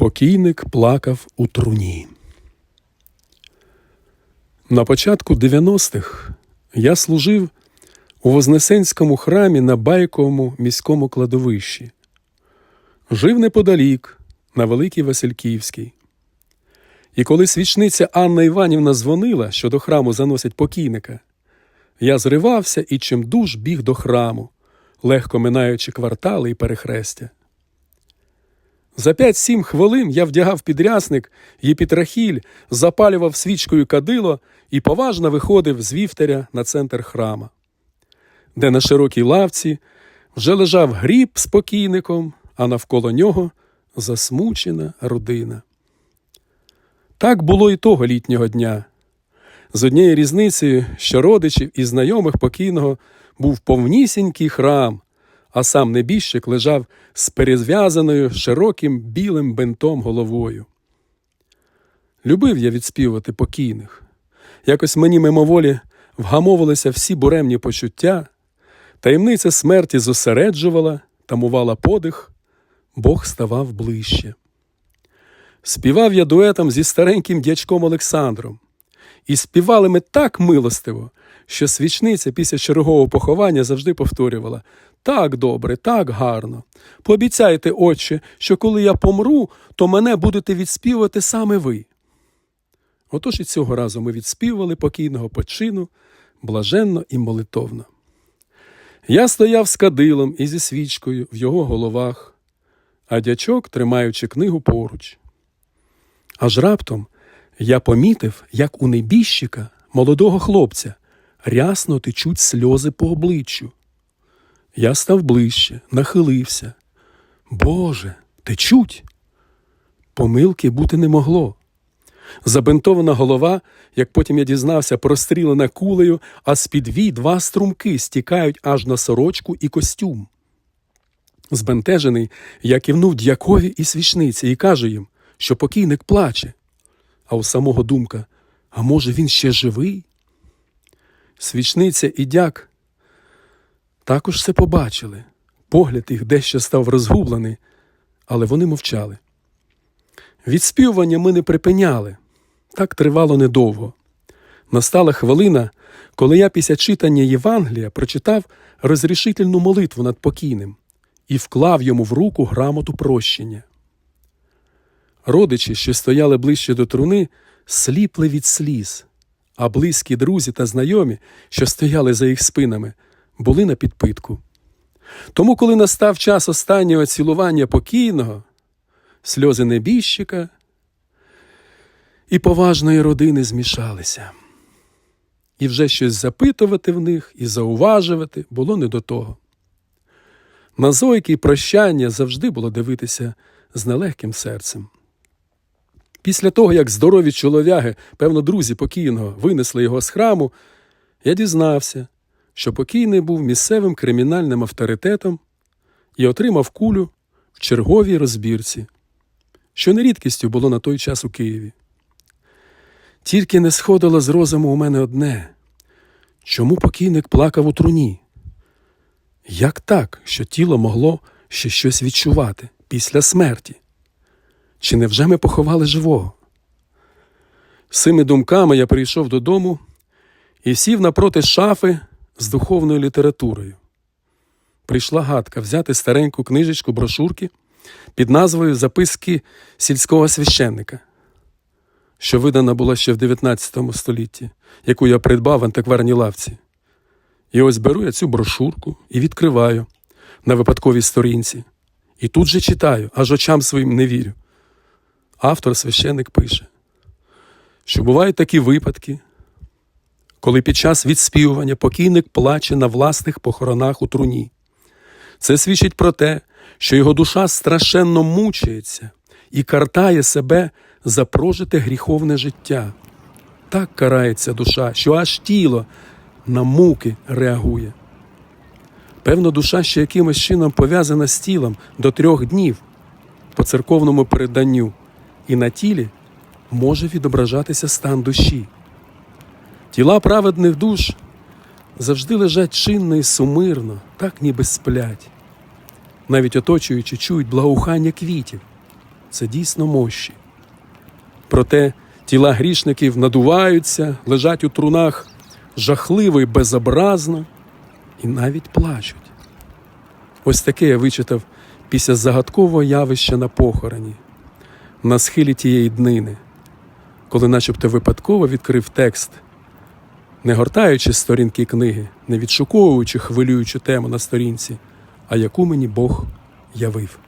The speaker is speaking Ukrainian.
Покійник плакав у труні. На початку 90-х я служив у Вознесенському храмі на Байковому міському кладовищі. Жив неподалік, на Великій Васильківській. І коли свічниця Анна Іванівна дзвонила, що до храму заносять покійника, я зривався і чимдуж біг до храму, легко минаючи квартали і перехрестя. За п'ять-сім хвилин я вдягав підрясник, єпітрахіль, запалював свічкою кадило і поважно виходив з вівтаря на центр храма, де на широкій лавці вже лежав гріб з покійником, а навколо нього засмучена родина. Так було і того літнього дня. З однією різницею, що родичів і знайомих покійного був повнісінький храм, а сам небіжчик лежав з перезв'язаною широким білим бинтом головою. Любив я відспівати покійних. Якось мені мимоволі вгамовувалися всі буремні почуття, таємниця смерті зосереджувала, тамувала подих, Бог ставав ближче. Співав я дуетом зі стареньким дячком Олександром, і співали ми так милостиво, що свічниця після чергового поховання завжди повторювала так добре, так гарно. Пообіцяйте, отче, що коли я помру, то мене будете відспівати саме ви. Отож і цього разу ми відспівали покійного почину блаженно і молитовно. Я стояв з кадилом і зі свічкою в його головах, а дячок, тримаючи книгу поруч. Аж раптом я помітив, як у небіжчика, молодого хлопця, рясно течуть сльози по обличчю. Я став ближче, нахилився. Боже, течуть. Помилки бути не могло. Забинтована голова, як потім я дізнався, прострілена кулею, а з-під вій два струмки стікають аж на сорочку і костюм. Збентежений, я кивнув дякові і свічниці і кажу їм, що покійник плаче. А у самого думка, а може, він ще живий? Свічниця і дяк також все побачили. Погляд їх дещо став розгублений, але вони мовчали. Відспівування ми не припиняли, так тривало недовго. Настала хвилина, коли я після читання Євангелія прочитав розрішительну молитву над покійним і вклав йому в руку грамоту прощення. Родичі, що стояли ближче до труни, сліпли від сліз, а близькі друзі та знайомі, що стояли за їх спинами, були на підпитку. Тому, коли настав час останнього цілування покійного, сльози небіжчика і поважної родини змішалися. І вже щось запитувати в них і зауважувати було не до того. На зойки й прощання завжди було дивитися з нелегким серцем. Після того, як здорові чолов'яги, певно, друзі покійного, винесли його з храму, я дізнався, що покійний був місцевим кримінальним авторитетом і отримав кулю в черговій розбірці, що не рідкістю було на той час у Києві. Тільки не сходило з розуму у мене одне чому покійник плакав у труні? Як так, що тіло могло ще щось відчувати після смерті? Чи невже ми поховали живого? З цими думками я прийшов додому і сів напроти шафи з духовною літературою. Прийшла гадка взяти стареньку книжечку брошурки під назвою Записки сільського священника, що видана була ще в 19 столітті, яку я придбав в антикварній лавці. І ось беру я цю брошурку і відкриваю на випадковій сторінці. І тут же читаю, аж очам своїм не вірю. Автор священик пише, що бувають такі випадки, коли під час відспівування покійник плаче на власних похоронах у труні. Це свідчить про те, що його душа страшенно мучається і картає себе за прожите гріховне життя. Так карається душа, що аж тіло на муки реагує. Певно, душа ще якимось чином пов'язана з тілом до трьох днів по церковному переданню, і на тілі може відображатися стан душі. Тіла праведних душ завжди лежать чинно і сумирно, так ніби сплять, навіть оточуючи чують благоухання квітів. це дійсно мощі. Проте тіла грішників надуваються, лежать у трунах жахливо і безобразно і навіть плачуть. Ось таке я вичитав після загадкового явища на похороні, на схилі тієї днини, коли начебто випадково відкрив текст, не гортаючи сторінки книги, не відшуковуючи хвилюючу тему на сторінці, а яку мені Бог явив.